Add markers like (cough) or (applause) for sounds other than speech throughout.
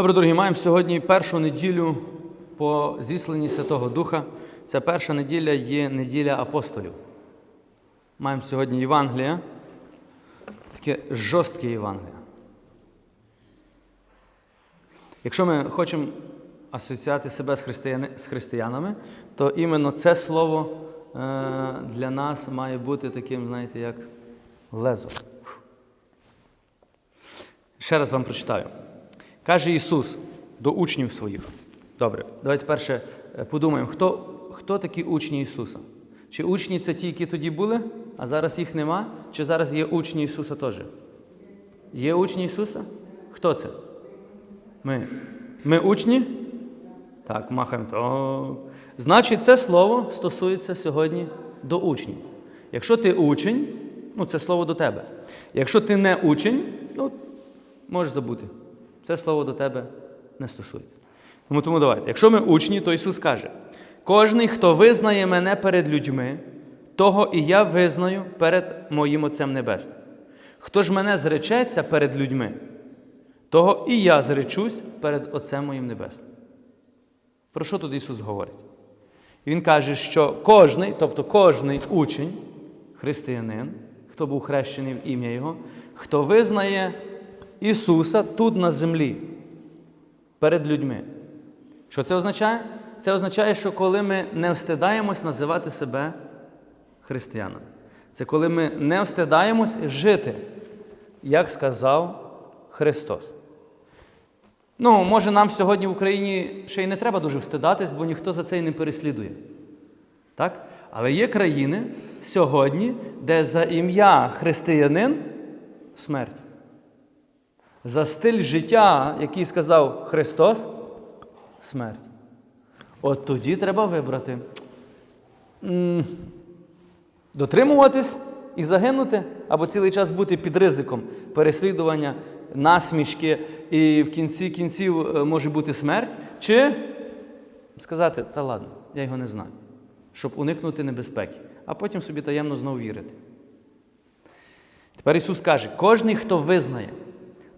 Добре, дорогі, маємо сьогодні першу неділю по зісланні Святого Духа. Ця перша неділя є неділя апостолів. Маємо сьогодні Євангелія, таке жорстке Євангелія. Якщо ми хочемо асоціювати себе з, християни, з християнами, то іменно це слово е, для нас має бути таким, знаєте, як лезо. Ще раз вам прочитаю. Каже Ісус до учнів своїх. Добре, давайте перше е, подумаємо, хто, хто такі учні Ісуса? Чи учні це ті, які тоді були, а зараз їх нема? Чи зараз є учні Ісуса теж? Є учні Ісуса? Хто це? Ми. Ми учні? Так, махаємо. То. Значить, це слово стосується сьогодні до учнів. Якщо ти учень, ну це слово до тебе. Якщо ти не учень, ну можеш забути. Це слово до тебе не стосується. Тому тому давайте. Якщо ми учні, то Ісус каже: кожний, хто визнає мене перед людьми, того і я визнаю перед моїм Отцем Небесним. Хто ж мене зречеться перед людьми, того і я зречусь перед Отцем моїм Небесним. Про що тут Ісус говорить? Він каже, що кожний, тобто кожний учень, християнин, хто був хрещений в ім'я Його, хто визнає Ісуса тут на землі, перед людьми. Що це означає? Це означає, що коли ми не встидаємось називати себе християнами. Це коли ми не встидаємось жити, як сказав Христос. Ну, може, нам сьогодні в Україні ще й не треба дуже встидатись, бо ніхто за це і не переслідує. Так? Але є країни сьогодні, де за ім'я християнин смерть. За стиль життя, який сказав Христос, смерть. От тоді треба вибрати. Дотримуватись і загинути, або цілий час бути під ризиком переслідування, насмішки, і в кінці кінців е, може бути смерть, чи сказати, та ладно, я його не знаю, щоб уникнути небезпеки, а потім собі таємно знову вірити. Тепер Ісус каже: кожен, хто визнає,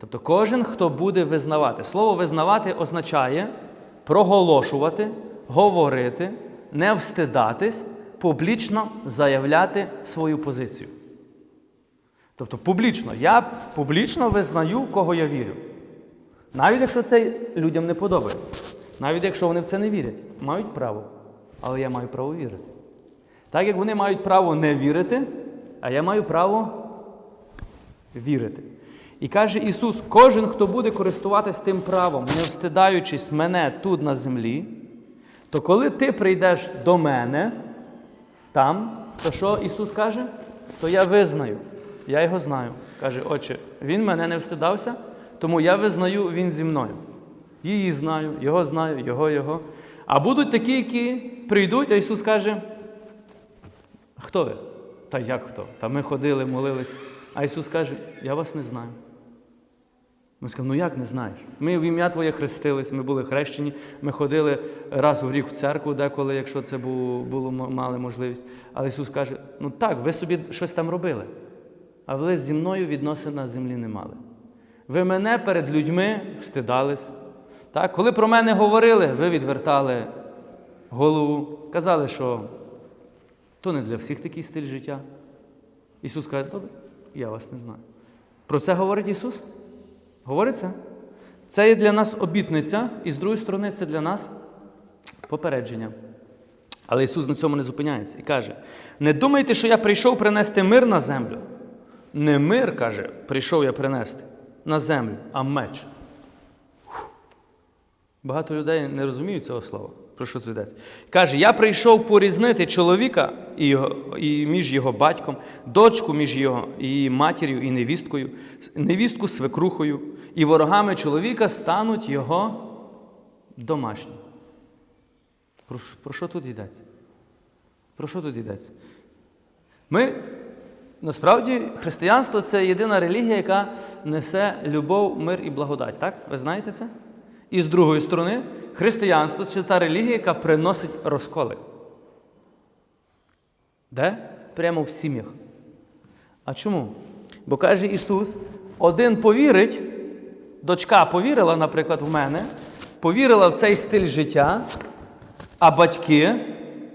тобто кожен, хто буде визнавати. Слово визнавати означає проголошувати, говорити, не встидатись, публічно заявляти свою позицію. Тобто публічно. Я публічно визнаю, кого я вірю. Навіть якщо це людям не подобається. Навіть якщо вони в це не вірять, мають право. Але я маю право вірити. Так як вони мають право не вірити, а я маю право вірити. І каже Ісус: кожен, хто буде користуватись тим правом, не встидаючись мене тут на землі, то коли ти прийдеш до мене там, то що Ісус каже? То я визнаю. Я його знаю. Каже, Отче, Він мене не встидався, тому я визнаю, Він зі мною. Її знаю, його знаю, його, його. А будуть такі, які прийдуть, а Ісус каже, хто ви? Та як хто? Та ми ходили, молились. А Ісус каже, я вас не знаю. Ми скажемо, ну як не знаєш? Ми в ім'я Твоє хрестились, ми були хрещені, ми ходили раз у рік в церкву, деколи, якщо це було, було мали можливість. Але Ісус каже: ну так, ви собі щось там робили, а ви зі мною відносин на землі не мали. Ви мене перед людьми встидались. Так? Коли про мене говорили, ви відвертали голову, казали, що то не для всіх такий стиль життя. Ісус каже, добре, я вас не знаю. Про це говорить Ісус? Говориться? Це є для нас обітниця, і з другої сторони, це для нас попередження. Але Ісус на цьому не зупиняється і каже: не думайте, що я прийшов принести мир на землю. Не мир, каже, прийшов я принести на землю, а меч. Багато людей не розуміють цього слова. Про що це йдеться? Каже, я прийшов порізнити чоловіка і, його, і між його батьком, дочку між його її матір'ю і невісткою, невістку свекрухою, і ворогами чоловіка стануть його домашні. Про, про що тут йдеться? Про що тут йдеться? Ми насправді християнство це єдина релігія, яка несе любов, мир і благодать. Так? Ви знаєте це? І з другої сторони, християнство це та релігія, яка приносить розколи. Де? Прямо в сім'ях. А чому? Бо каже Ісус: один повірить, Дочка повірила, наприклад, в мене, повірила в цей стиль життя, а батьки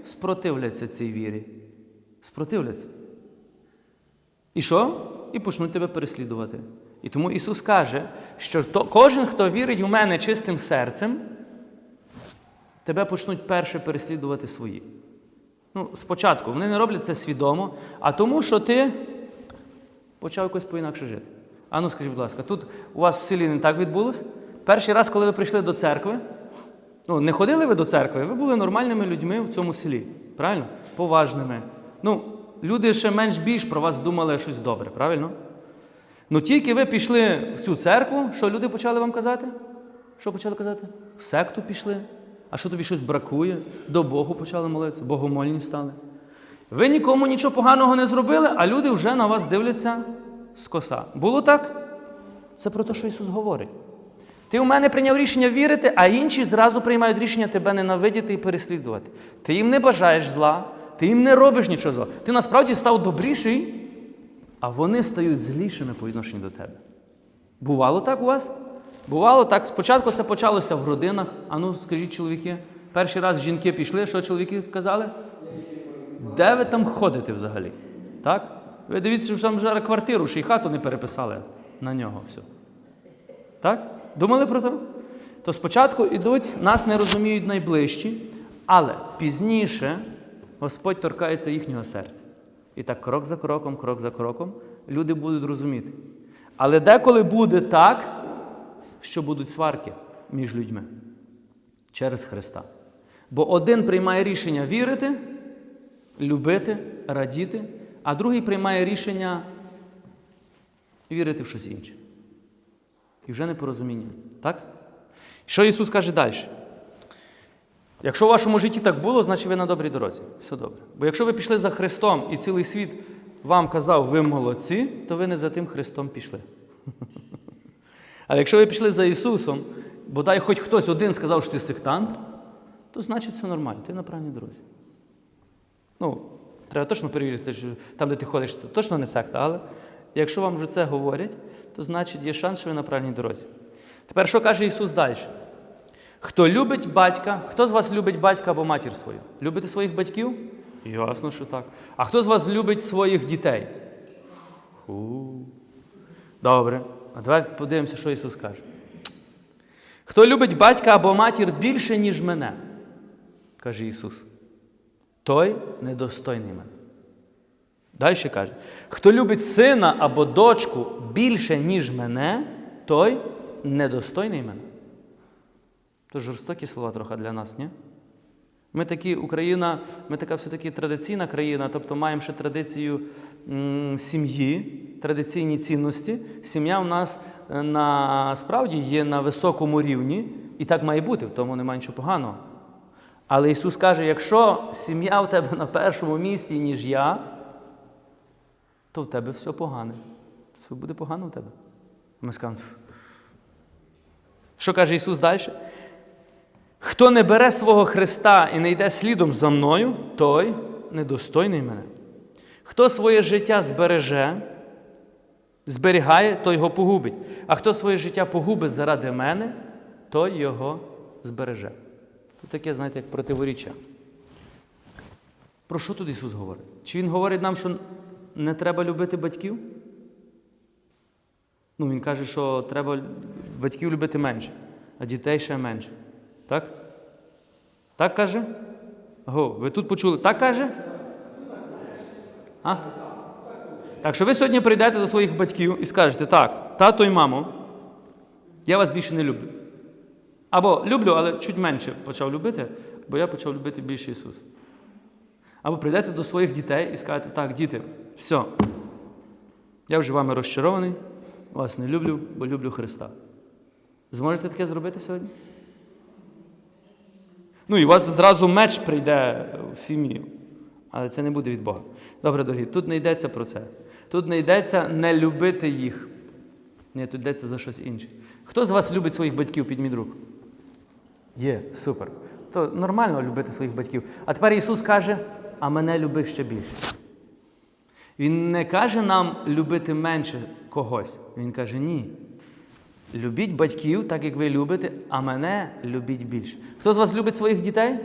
спротивляться цій вірі. Спротивляться. І що? І почнуть тебе переслідувати. І тому Ісус каже, що кожен, хто вірить в мене чистим серцем, тебе почнуть перше переслідувати свої. Ну, спочатку вони не роблять це свідомо, а тому, що ти почав якось по-інакше жити. А ну скажіть, будь ласка, тут у вас в селі не так відбулось? Перший раз, коли ви прийшли до церкви, ну, не ходили ви до церкви, ви були нормальними людьми в цьому селі. Правильно? Поважними. Ну, люди ще менш більш про вас думали щось добре, правильно? Ну тільки ви пішли в цю церкву, що люди почали вам казати? Що почали казати? В секту пішли. А що тобі щось бракує? До Богу почали молитися, богомольні стали. Ви нікому нічого поганого не зробили, а люди вже на вас дивляться скоса. Було так? Це про те, що Ісус говорить. Ти у мене прийняв рішення вірити, а інші зразу приймають рішення тебе ненавидіти і переслідувати. Ти їм не бажаєш зла, ти їм не робиш нічого зла. Ти насправді став добріший, а вони стають злішими по відношенню до тебе. Бувало так у вас? Бувало так. Спочатку це почалося в родинах. А ну, скажіть, чоловіки, перший раз жінки пішли, що чоловіки казали? Де ви там ходите взагалі? Так? Ви дивіться, що там зараз квартиру, ще й хату не переписали на нього. все. Так? Думали про це? То спочатку йдуть, нас не розуміють найближчі, але пізніше Господь торкається їхнього серця. І так крок за кроком, крок за кроком люди будуть розуміти. Але деколи буде так, що будуть сварки між людьми через Христа. Бо один приймає рішення вірити, любити, радіти, а другий приймає рішення вірити в щось інше. І вже непорозуміння. Так? Що Ісус каже далі? Якщо в вашому житті так було, значить ви на добрій дорозі. Все добре. Бо якщо ви пішли за Христом і цілий світ вам казав, ви молодці, то ви не за тим Христом пішли. (laughs) А якщо ви пішли за Ісусом, бодай хоч хтось один сказав, що ти сектант, то значить все нормально, ти на правильній дорозі. Ну, треба точно перевірити, що там, де ти ходиш, це точно не секта, але якщо вам вже це говорять, то значить є шанс, що ви на правильній дорозі. Тепер що каже Ісус далі? Хто любить батька, хто з вас любить батька або матір свою? Любите своїх батьків? Ясно, що так. А хто з вас любить своїх дітей? Фу. Добре. А давайте подивимося, що Ісус каже. Хто любить батька або матір більше, ніж мене, каже Ісус, той недостойний мене. Далі каже: хто любить сина або дочку більше, ніж мене, той недостойний мене. То жорстокі слова трохи для нас, ні? Ми такі, Україна, ми така все-таки традиційна країна, тобто маємо ще традицію сім'ї, традиційні цінності. Сім'я у нас е, насправді є на високому рівні, і так має бути, в тому немає нічого поганого. Але Ісус каже: якщо сім'я в тебе на першому місці, ніж я, то в тебе все погане. Все буде погано в тебе. Ми скажемо. Що каже Ісус далі? Хто не бере свого Христа і не йде слідом за мною, той недостойний мене. Хто своє життя збереже, зберігає, той його погубить. А хто своє життя погубить заради мене, той його збереже. Тут таке, знаєте, як противоріччя. Про що тут Ісус говорить? Чи Він говорить нам, що не треба любити батьків? Ну, Він каже, що треба батьків любити менше, а дітей ще менше. Так? Так каже? Го, ви тут почули? Так каже? А? Так що ви сьогодні прийдете до своїх батьків і скажете, так, тато і мамо, я вас більше не люблю. Або люблю, але чуть менше почав любити, бо я почав любити більше Ісус. Або прийдете до своїх дітей і скажете, так, діти, все, я вже вами розчарований, вас не люблю, бо люблю Христа. Зможете таке зробити сьогодні? Ну і у вас зразу меч прийде в сім'ю. Але це не буде від Бога. Добре, дорогі, тут не йдеться про це. Тут не йдеться не любити їх. Ні, тут йдеться за щось інше. Хто з вас любить своїх батьків, підміть руку? Є, супер. То нормально любити своїх батьків. А тепер Ісус каже, а мене люби ще більше. Він не каже нам любити менше когось. Він каже, ні. Любіть батьків, так як ви любите, а мене любіть більше. Хто з вас любить своїх дітей?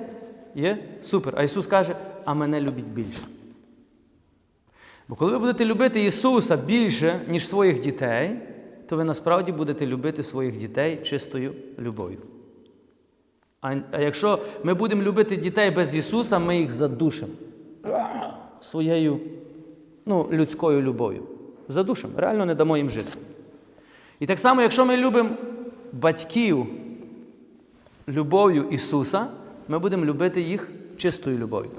Є? Супер. А Ісус каже, а мене любіть більше. Бо коли ви будете любити Ісуса більше, ніж своїх дітей, то ви насправді будете любити своїх дітей чистою любов'ю. А, якщо ми будемо любити дітей без Ісуса, ми їх задушимо своєю ну, людською любов'ю. Задушимо, реально не дамо їм жити. І так само, якщо ми любимо батьків любов'ю Ісуса, ми будемо любити їх чистою любов'ю.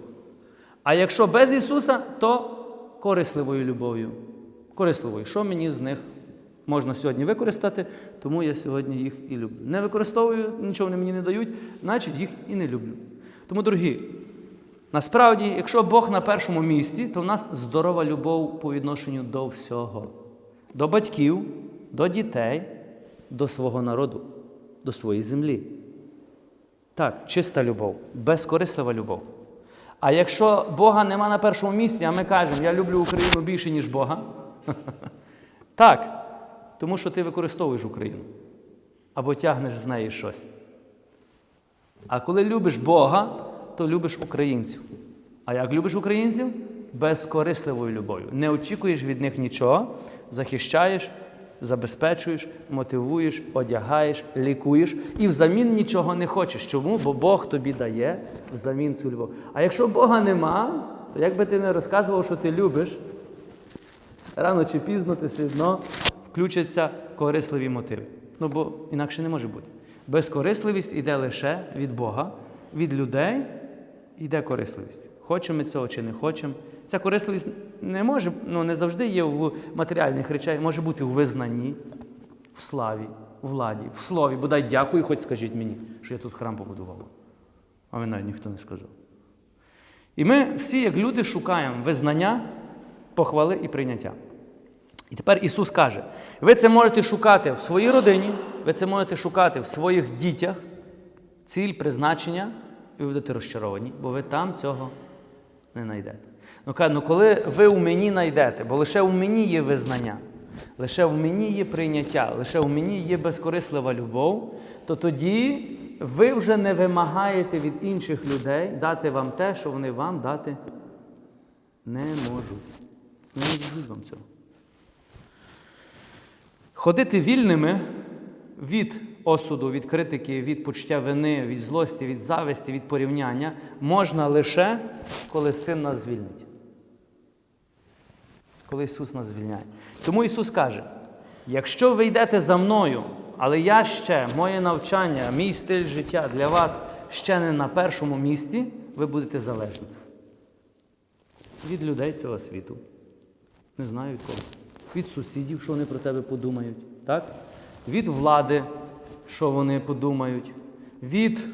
А якщо без Ісуса, то корисливою любов'ю. Корисливою. Що мені з них можна сьогодні використати, тому я сьогодні їх і люблю. Не використовую, нічого вони мені не дають, значить їх і не люблю. Тому, дорогі, насправді, якщо Бог на першому місці, то в нас здорова любов по відношенню до всього. До батьків, до дітей, до свого народу, до своєї землі. Так, чиста любов, безкорислива любов. А якщо Бога нема на першому місці, а ми кажемо, я люблю Україну більше, ніж Бога. (laughs) Так, тому що ти використовуєш Україну або тягнеш з неї щось. А коли любиш Бога, то любиш українців. А як любиш українців? Безкорисливою любов'ю. Не очікуєш від них нічого, захищаєш, забезпечуєш, мотивуєш, одягаєш, лікуєш і взамін нічого не хочеш. Чому? Бо Бог тобі дає взамін цю любов. А якщо Бога нема, то як би ти не розказував, що ти любиш, рано чи пізно ти все одно включаться корисливі мотиви. Ну бо інакше не може бути. Безкорисливість йде лише від Бога, від людей йде корисливість. Хочемо ми цього чи не хочемо. Ця корисливість не може, ну не завжди є в матеріальних речах, може бути в визнанні, в славі, в владі, в слові. Бодай дякую, хоч скажіть мені, що я тут храм побудував. А ви навіть ніхто не сказав. І ми всі, як люди, шукаємо визнання, похвали і прийняття. І тепер Ісус каже: ви це можете шукати в своїй родині, ви це можете шукати в своїх дітях, ціль, призначення, і ви будете розчаровані, бо ви там цього не знайдете. Ну каже, ну коли ви у мені знайдете, бо лише у мені є визнання, лише в мені є прийняття, лише в мені є безкорислива любов, то тоді ви вже не вимагаєте від інших людей дати вам те, що вони вам дати не можуть. Не дадуть вам цього. Ходити вільними від осуду, від критики, від почуття вини, від злості, від зависті, від порівняння можна лише, коли син нас звільнить. Коли Ісус нас звільняє. Тому Ісус каже: якщо ви йдете за мною, але я ще, моє навчання, мій стиль життя для вас ще не на першому місці, ви будете залежні. Від людей цього світу. Не знаю від кого. Від сусідів, що вони про тебе подумають. Так? Від влади, що вони подумають. Від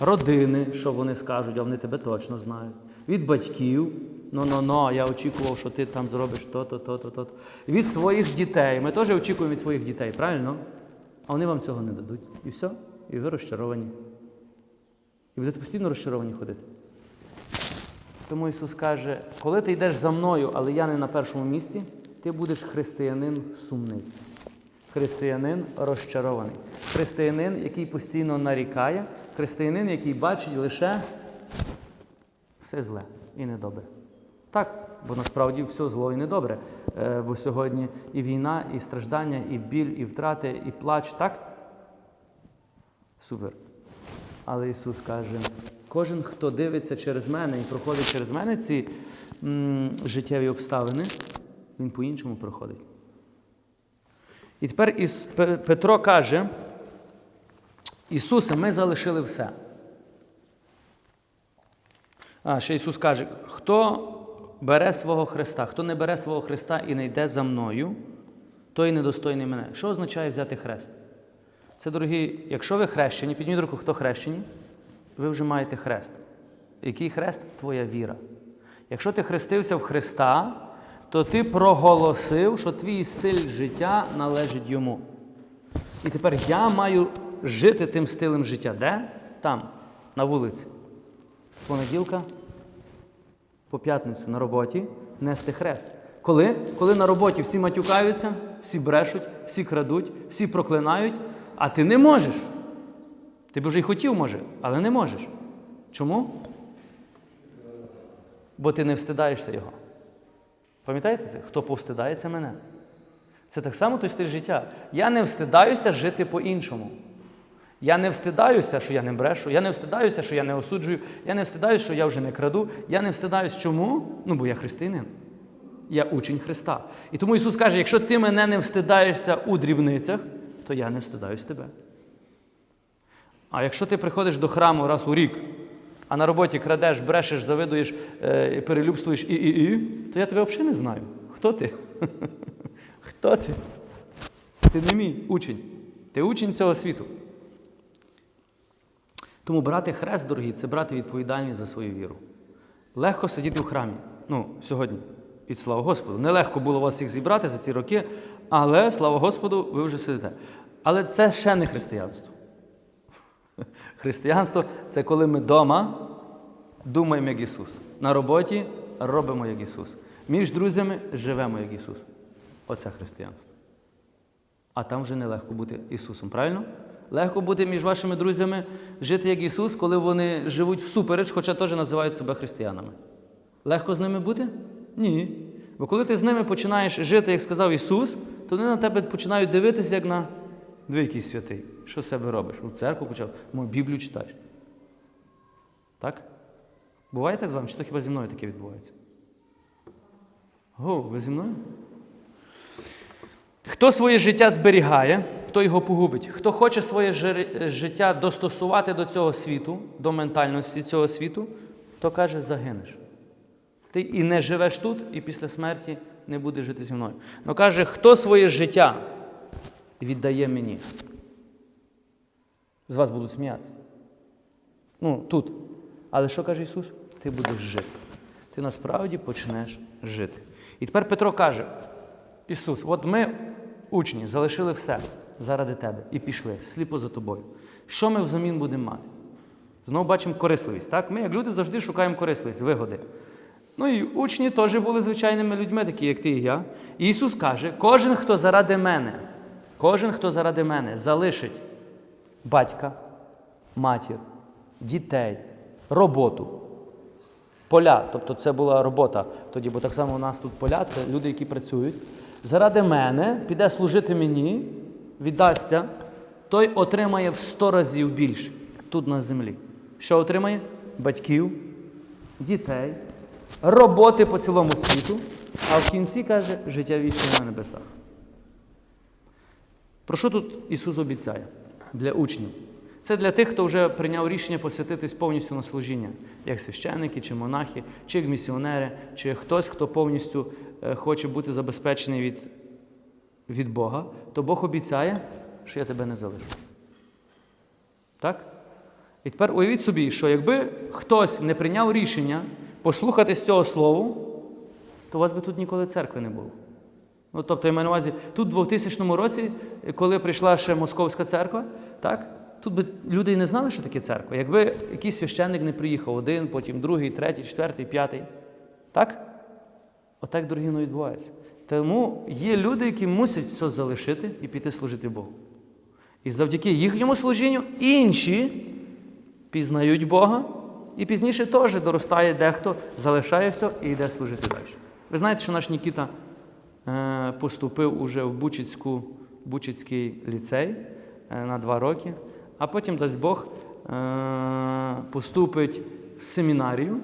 родини, що вони скажуть, а вони тебе точно знають. Від батьків. Ну-ну-ну, я очікував, що ти там зробиш то-то, то-то, то-то. Від своїх дітей. Ми теж очікуємо від своїх дітей, правильно? А вони вам цього не дадуть. І все. І ви розчаровані. І будете постійно розчаровані ходити. Тому Ісус каже, коли ти йдеш за мною, але я не на першому місці, ти будеш християнин сумний. Християнин розчарований. Християнин, який постійно нарікає, християнин, який бачить лише все зле і недобре. Так, бо насправді все зло і недобре. Е, Бо сьогодні і війна, і страждання, і біль, і втрати, і плач, так? Супер. Але Ісус каже, кожен, хто дивиться через мене і проходить через мене ці м, життєві обставини, він по-іншому проходить. І тепер Іс, Пе- Петро каже, Ісусе, ми залишили все. А, ще Ісус каже, хто бере свого Христа, хто не бере свого Христа і не йде за мною, той недостойний мене. Що означає взяти хрест? Це, дорогі, якщо ви хрещені, підніміть руку, хто хрещені, ви вже маєте хрест. Який хрест? Твоя віра. Якщо ти хрестився в Христа, то ти проголосив, що твій стиль життя належить йому. І тепер я маю жити тим стилем життя. Де? Там, на вулиці. Понеділка по п'ятницю на роботі нести хрест. Коли? Коли на роботі всі матюкаються, всі брешуть, всі крадуть, всі проклинають, а ти не можеш. Ти б вже й хотів, може, але не можеш. Чому? Бо ти не встидаєшся його. Пам'ятаєте це? Хто повстидається мене? Це так само той стиль життя. Я не встидаюся жити по-іншому. Я не встидаюся, що я не брешу, я не встидаюся, що я не осуджую, я не встидаюся, що я вже не краду. Я не встидаюсь чому? Ну, бо я християнин. Я учень Христа. І тому Ісус каже: якщо ти мене не встидаєшся у дрібницях, то я не встидаюсь тебе. А якщо ти приходиш до храму раз у рік, а на роботі крадеш, брешеш, завидуєш, е, перелюбствуєш і, і, і, то я тебе взагалі не знаю. Хто ти? (laughs) Хто ти? Ти не мій учень. Ти учень цього світу. Тому брати хрест, дорогі, це брати відповідальність за свою віру. Легко сидіти в храмі. Ну, сьогодні. І слава Господу. Нелегко було вас всіх зібрати за ці роки, але слава Господу, ви вже сидите. Але це ще не християнство. (laughs) Християнство це коли ми вдома думаємо як Ісус. На роботі робимо як Ісус. Між друзями живемо як Ісус. Оце християнство. А там вже нелегко бути Ісусом, правильно? Легко бути між вашими друзями жити як Ісус, коли вони живуть всупереч, хоча теж називають себе християнами. Легко з ними бути? Ні. Бо коли ти з ними починаєш жити, як сказав Ісус, то вони на тебе починають дивитися, як на диви, який святий. Що з себе робиш? У церкву почав, мою Біблію читаєш. Так? Буває так з вами? Чи то хіба зі мною таке відбувається? Го, ви зі мною? Хто своє життя зберігає, хто його погубить. Хто хоче своє життя достосувати до цього світу, до ментальності цього світу, то каже, загинеш. Ти і не живеш тут, і після смерті не будеш жити зі мною. Но каже, хто своє життя віддає мені. З вас будуть сміятися. Ну, тут. Але що каже Ісус? Ти будеш жити. Ти насправді почнеш жити. І тепер Петро каже: Ісус, от ми, учні, залишили все заради Тебе і пішли сліпо за тобою. Що ми взамін будемо мати? Знову бачимо корисливість. Так? Ми, як люди, завжди шукаємо корисливість, вигоди. Ну і учні теж були звичайними людьми, такі, як ти і я. І Ісус каже: кожен, хто заради мене, кожен, хто заради мене залишить батька, матір, дітей, роботу, поля. Тобто це була робота тоді, бо так само у нас тут поля, це люди, які працюють. Заради мене піде служити мені, віддасться, той отримає в сто разів більше тут на землі. Що отримає? Батьків, дітей, роботи по цілому світу, а в кінці каже життя вічне на небесах. Про що тут Ісус обіцяє для учнів? Це для тих, хто вже прийняв рішення посвятитись повністю на служіння, як священники чи монахи, чи як місіонери, чи хтось, хто повністю е, хоче бути забезпечений від, від Бога, то Бог обіцяє, що я тебе не залишу. Так? І тепер уявіть собі, що якби хтось не прийняв рішення послухатись цього слову, то у вас би тут ніколи церкви не було. Ну, тобто, я маю на увазі, тут в 2000 році, коли прийшла ще Московська церква, так, тут би люди і не знали, що таке церква. Якби якийсь священник не приїхав один, потім другий, третій, четвертий, п'ятий. Так? Отак, дорогі, воно відбувається. Тому є люди, які мусять все залишити і піти служити Богу. І завдяки їхньому служінню інші пізнають Бога, і пізніше теж доростає дехто, залишає все і йде служити далі. Ви знаєте, що наш Нікіта е, поступив уже в Бучицьку, Бучицький ліцей е, на два роки, а потім, дасть Бог, е, поступить в семінарію.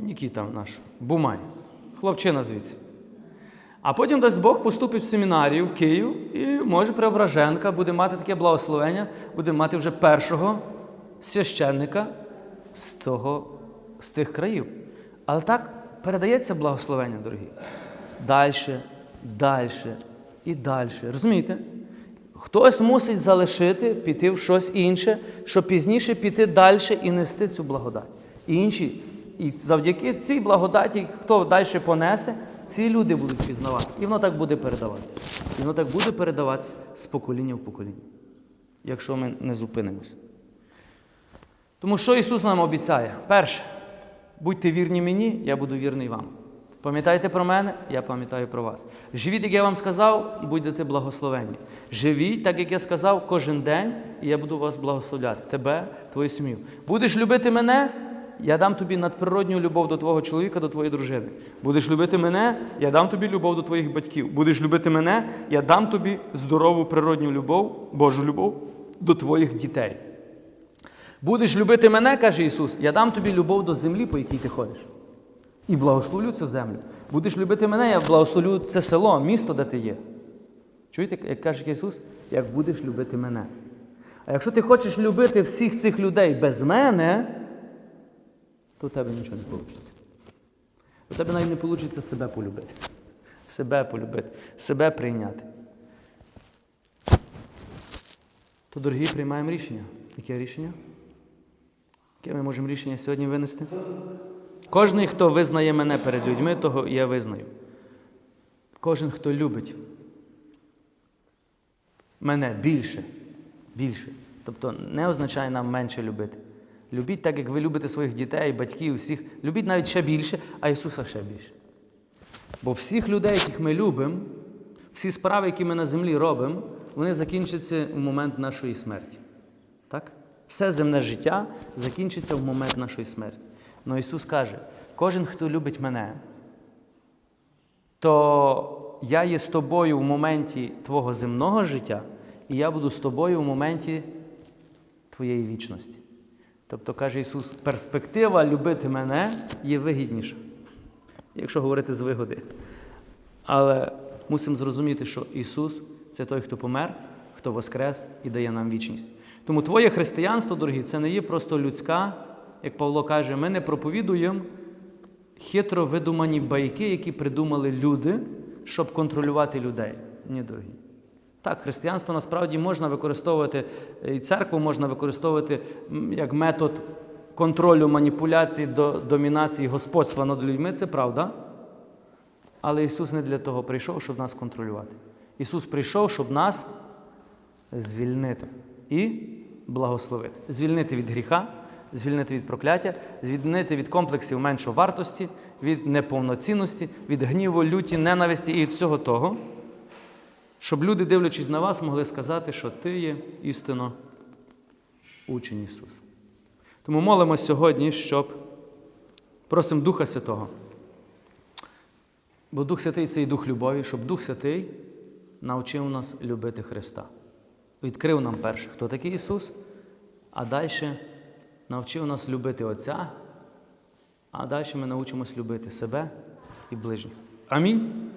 Нікіта наш, Бумай, хлопчина звідси. А потім дасть Бог поступить в семінарію в Київ, і може Преображенка буде мати таке благословення, буде мати вже першого священника з, того, з тих країв. Але так передається благословення, дорогі. Дальше, дальше і дальше. Розумієте? Хтось мусить залишити, піти в щось інше, щоб пізніше піти далі і нести цю благодать. І інші, і завдяки цій благодаті, хто далі понесе, ці люди будуть пізнавати. І воно так буде передаватися. І воно так буде передаватися з покоління в покоління, якщо ми не зупинимося. Тому що Ісус нам обіцяє? Перше, Будьте вірні мені, я буду вірний вам. Пам'ятайте про мене, я пам'ятаю про вас. Живіть, як я вам сказав, будете благословенні. Живіть, так як я сказав, кожен день, і я буду вас благословляти. Тебе, твою сім'ю. Будеш любити мене, я дам тобі надприродню любов до твого чоловіка, до твоєї дружини. Будеш любити мене, я дам тобі любов до твоїх батьків. Будеш любити мене, я дам тобі здорову природню любов, Божу любов до твоїх дітей. Будеш любити мене, каже Ісус, я дам тобі любов до землі, по якій ти ходиш. І благословлю цю землю. Будеш любити мене, я благословлю це село, місто, де ти є. Чуєте, як каже Ісус, як будеш любити мене. А якщо ти хочеш любити всіх цих людей без мене, то у тебе нічого не вийде. У тебе навіть не вийде себе полюбити. Себе полюбити, себе прийняти. То, дорогі, приймаємо рішення. Яке рішення? Яке ми можемо рішення сьогодні винести? Кожен, хто визнає мене перед людьми, того я визнаю. Кожен, хто любить мене більше, більше. Тобто не означає нам менше любити. Любіть так, як ви любите своїх дітей, батьків, всіх. Любіть навіть ще більше, а Ісуса ще більше. Бо всіх людей, яких ми любимо, всі справи, які ми на землі робимо, вони закінчаться в момент нашої смерті. Так? Все земне життя закінчиться в момент нашої смерті. Но Ісус каже: кожен, хто любить мене, то я є з тобою в моменті твого земного життя, і я буду з тобою в моменті твоєї вічності. Тобто, каже Ісус, перспектива любити мене є вигідніша, якщо говорити з вигоди. Але мусимо зрозуміти, що Ісус це той, хто помер, хто воскрес і дає нам вічність. Тому твоє християнство, дорогі, це не є просто людська, як Павло каже, ми не проповідуємо хитро видумані байки, які придумали люди, щоб контролювати людей. Ні, дорогі. Так, християнство насправді можна використовувати, і церкву можна використовувати як метод контролю маніпуляції до домінації господства над людьми, це правда. Але Ісус не для того прийшов, щоб нас контролювати. Ісус прийшов, щоб нас звільнити і благословити. Звільнити від гріха, звільнити від прокляття, звільнити від комплексів меншовартості, від неповноцінності, від гніву, люті, ненависті і від всього того, щоб люди, дивлячись на вас, могли сказати, що ти є істинно учень Ісуса. Тому молимось сьогодні, щоб просимо Духа Святого. Бо Дух Святий це і Дух любові, щоб Дух Святий навчив нас любити Христа. Відкрив нам перше, хто такий Ісус, а далі навчив нас любити Отця, а далі ми навчимось любити себе і ближніх. Амінь.